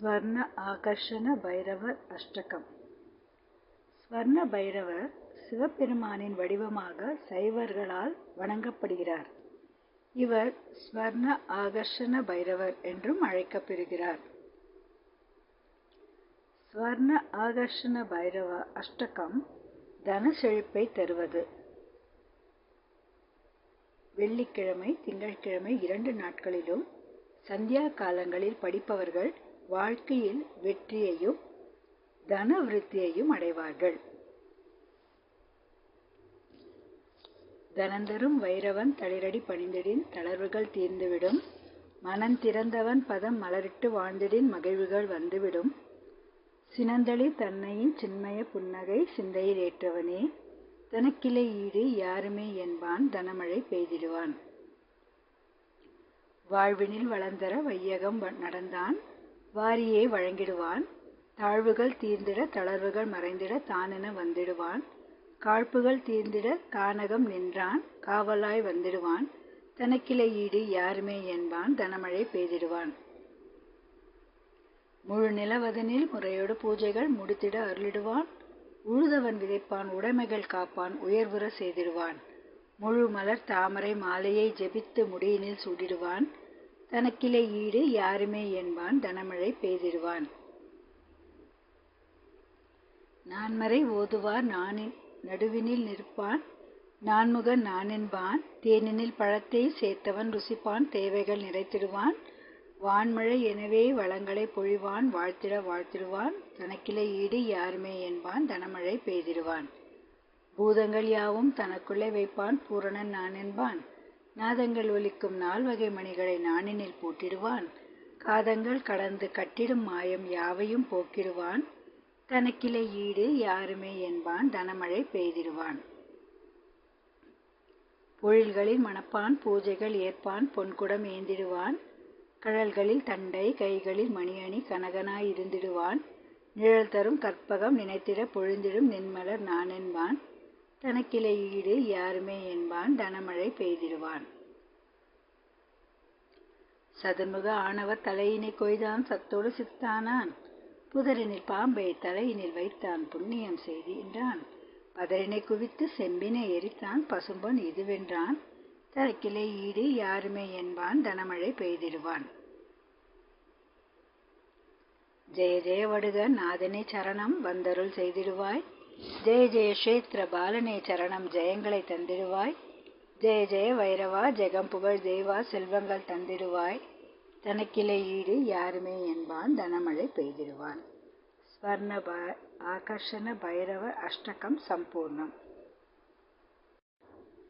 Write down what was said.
ஸ்வர்ண ஆகர்ஷண பைரவர் அஷ்டகம். ஸ்வர்ண பைரவர் சிவபெருமானின் வடிவமாக சைவர்களால் வணங்கப்படுகிறார். இவர் ஸ்வர்ண ஆகர்ஷண பைரவர் என்றும் அழைக்கப்பெறுகிறார் ஸ்வர்ண ஆகர்ஷண பைரவ அஷ்டகம் தன செழிப்பை தருவது. வெள்ளிக்கிழமை திங்கட்கிழமை இரண்டு நாட்களிலும் சந்தியா காலங்களில் படிப்பவர்கள் வாழ்க்கையில் வெற்றியையும் தன விருத்தியையும் அடைவார்கள். தனந்தரும் வைரவன் தளிரடி பணிந்திடின் தளர்வுகள் தீர்ந்துவிடும். மனம் திறந்தவன் பதம் மலரிட்டு வாழ்ந்திடின் மகிழ்வுகள் வந்துவிடும். சினந்தளி தன்னையின் சின்மய புன்னகை சிந்தையில் ஏற்றவனே. தனக்கிளை ஈடு யாருமே என்பான் தனமழை பெய்திடுவான். வாழ்வினில் வளர்ந்தர வையகம் நடந்தான். வாரியை வழங்கிடுவான். தாழ்வுகள் தீர்ந்திட தளர்வுகள் மறைந்திட தானென வந்திடுவான். காழ்ப்புகள் தீர்ந்திட தானகம் நின்றான். காவலாய் வந்திடுவான். தனக்கிளை ஈடு யாருமே என்பான். தனமழை பெய்திடுவான். முழு நிலவதனில் முறையோடு பூஜைகள் முடித்திட அருளிடுவான். உழுதவன் விதைப்பான். உடைமைகள் காப்பான். உயர்வுற செய்திடுவான். முழு மலர் தாமரை மாலையை ஜெபித்து முடியினில் சூடிடுவான். தனக்கிளை ஈடு யாருமே என்பான் தனமழை பெய்திடுவான். நான்மறை ஓதுவார் நானின் நடுவினில் நிற்பான் நான்முக நானென்பான் தேனினில் பழத்தை சேர்த்தவன் ருசிப்பான் தேவைகள் நிறைத்திடுவான் வான்மழை எனவே வளங்களை பொழிவான் வாழ்த்திட வாழ்த்திடுவான் தனக்கிலே ஈடு யாருமே என்பான் தனமழை பெய்திடுவான். பூதங்கள் யாவும் தனக்குள்ளே வைப்பான் பூரணன் நான் என்பான் நாதங்கள் ஒலிக்கும் நால்வகை மணிகளை நாணினில் போட்டிடுவான். காதங்கள் கடந்து கட்டிடும் மாயம் யாவையும் போக்கிடுவான். தனக்கிலே ஈடு யாருமே என்பான் தனமழை பெய்திடுவான். பொழில்களில் மணப்பான் பூஜைகள் ஏற்பான் பொன்குடம் ஏந்திடுவான். கழல்களில் தண்டை கைகளில் மணியணி கனகனாய் இருந்திடுவான். நிழல் தரும் கற்பகம் நினைத்திட பொழுந்திடும் நின்மலர் நான் தனக்கிலை ஈடு யாருமே என்பான் தனமழை பெய்திடுவான். சதுர்முக ஆணவர் தலையினை கொய்தான் சத்தோடு சித்தானான் புதரினில் பாம்பை தலையினில் வைத்தான் புண்ணியம் செய்தின்றான் பதரினை குவித்து செம்பினை எரித்தான் பசும்பொன் இதுவென்றான் தனக்கிளை ஈடு யாருமே என்பான் தனமழை பெய்திடுவான். ஜெய ஜெய வடுக சரணம் வந்தருள் செய்திடுவாய். ஜெய ஜெய ஷேத்ர பாலனே சரணம் ஜெயங்களை தந்திடுவாய். ஜெய ஜெய வைரவா ஜெகம் புகழ் தேவா செல்வங்கள் தந்திடுவாய். தனக்கிளை ஈடு யாருமே என்பான் தனமழை பெய்திடுவான். ஸ்வர்ண ஆகர்ஷண பைரவ அஷ்டகம் சம்பூர்ணம்.